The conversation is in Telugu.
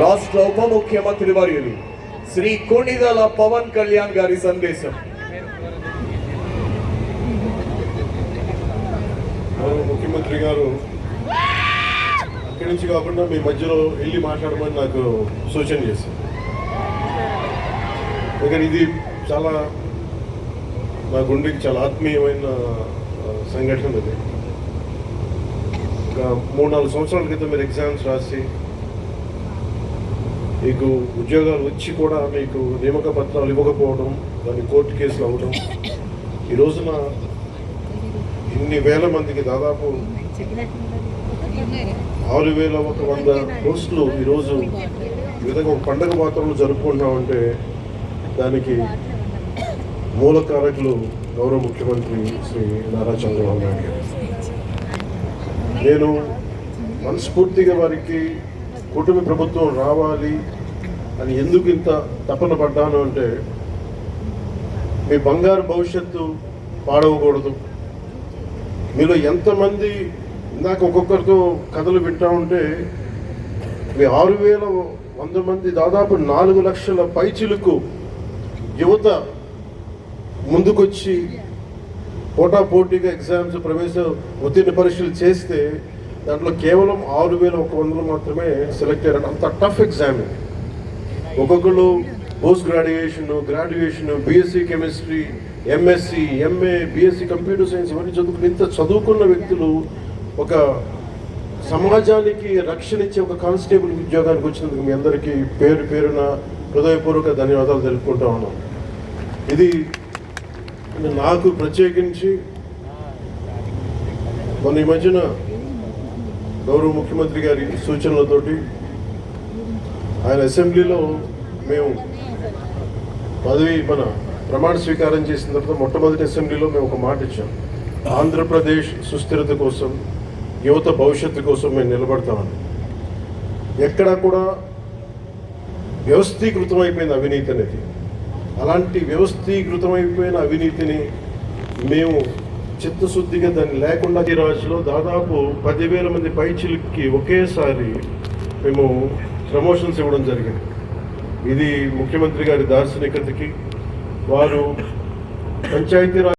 రాష్ట్ర ఉప ముఖ్యమంత్రి వర్యులు శ్రీ కొణిదల పవన్ కళ్యాణ్ గారి సందేశం. ముఖ్యమంత్రి గారు అక్కడి నుంచి కాకుండా మీ మధ్యలో వెళ్ళి మాట్లాడమని నాకు సూచన చేశారు. ఇక్కడ ఇది చాలా నా గుండెకి చాలా ఆత్మీయమైన సంఘటన ఇది ఒక మూడు నాలుగు సంవత్సరాల క్రితం మీరు ఎగ్జామ్స్ రాసి మీకు ఉద్యోగాలు వచ్చి కూడా మీకు నియామక పత్రాలు ఇవ్వకపోవడం దాన్ని కోర్టు కేసులు అవ్వడం ఈ రోజున ఇన్ని వేల మందికి దాదాపు ఆరు వేల ఒక వంద పోస్టులు ఈరోజు ఈ విధంగా ఒక పండగ వాతావరణం జరుపుకుంటామంటే దానికి మూల కారకులు గౌరవ ముఖ్యమంత్రి శ్రీ నారా చంద్రబాబు నాయుడు గారు. నేను మనస్ఫూర్తిగా వారికి కుటుంబ ప్రభుత్వం రావాలి అని ఎందుకు ఇంత తపన పడ్డాను అంటే మీ బంగారు భవిష్యత్తు పాడవకూడదు. మీలో ఎంతమంది ఇందాక ఒక్కొక్కరితో కథలు వింటా ఉంటే మీ ఆరు వేల వంద మంది దాదాపు నాలుగు లక్షల పైచిలకు యువత ముందుకొచ్చి పోటాపోటీగా ఎగ్జామ్స్ ప్రవేశ ఉత్తీర్ణ పరీక్షలు చేస్తే దాంట్లో కేవలం ఆరు వేల ఒక వందలు మాత్రమే సెలెక్ట్ అయ్యారు అంత టఫ్ ఎగ్జామ్ ఒక్కొక్కరు post graduation graduation BSc chemistry MSc MA BSc computer science ఇవన్నీ చదువుకుని ఇంత చదువుకున్న వ్యక్తులు ఒక సమాజానికి రక్షణ ఇచ్చే ఒక కానిస్టేబుల్ ఉద్యోగానికి వచ్చినందుకు మీ అందరికీ పేరు పేరున హృదయపూర్వక ధన్యవాదాలు తెలుపుకుంటా ఉన్నాం. ఇది నాకు ప్రత్యేకించి మన ఈ మధ్యన గౌరవ ముఖ్యమంత్రి గారి సూచనలతోటి ఆయన అసెంబ్లీలో మేము పదవి మన ప్రమాణ స్వీకారం చేసిన తర్వాత మొట్టమొదటి అసెంబ్లీలో మేము ఒక మాట ఇచ్చాం. ఆంధ్రప్రదేశ్ సుస్థిరత కోసం యువత భవిష్యత్తు కోసం మేము నిలబడతామని. ఎక్కడా కూడా వ్యవస్థీకృతమైపోయిన అవినీతి అనేది. అలాంటి వ్యవస్థీకృతమైపోయిన అవినీతిని మేము చిత్తశుద్ధిగా దాన్ని లేకుండా ఈ రాజులో దాదాపు పదివేల మంది పైచిలకి ఒకేసారి మేము ప్రమోషన్స్ ఇవ్వడం జరిగింది. ఇది ముఖ్యమంత్రి గారి దార్శనికతకి వారు పంచాయతీరాజ్